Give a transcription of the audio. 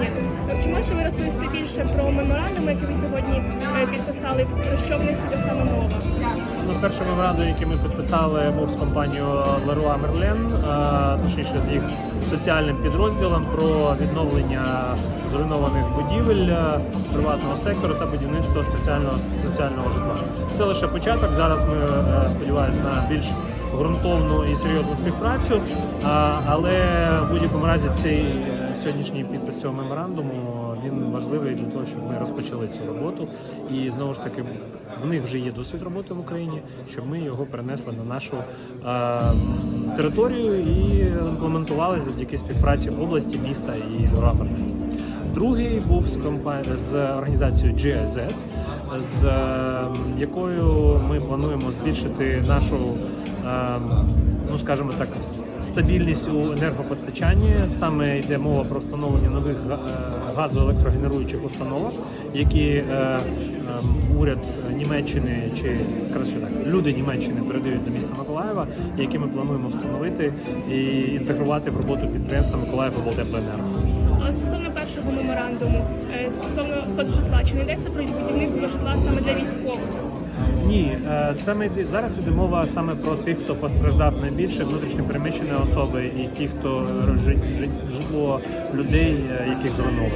Ні. Чи можете ви розповісти більше про меморандум, який ви сьогодні е, підписали, про що в них буде саме мова? Ну, перший меморандум, який ми підписали, був з компанією Leroy Merlin, точніше з їх соціальним підрозділом про відновлення зруйнованих будівель е, приватного сектору та будівництво спеціального соціального житла. Це лише початок. Зараз ми е, сподіваємося на більш ґрунтовну і серйозну співпрацю. Але в будь-якому разі цей е, сьогоднішній підпис цього меморандуму він важливий для того, щоб ми розпочали цю роботу. І знову ж таки, в них вже є досвід роботи в Україні, щоб ми його перенесли на нашу е, територію і імплементували завдяки співпраці області, міста і Леруа Другий був з компа- з організацією GIZ, з е, якою ми плануємо збільшити нашу, е, ну скажімо так, стабільність у енергопостачанні. Саме йде мова про встановлення нових е, газоелектрогенеруючих установок, які е, е, уряд Німеччини чи краще так, люди Німеччини передають до міста Миколаєва, які ми плануємо встановити і інтегрувати в роботу підприємства Миколаїв Облтеплоенерго. Стосовно меморандуму, е, стосовно соцжитла, чи не йдеться про будівництво житла саме для військових? Ні, е, це зараз іде мова саме про тих, хто постраждав найбільше, внутрішньо переміщені особи і ті, хто жи- житло людей, е, яких зруйновано.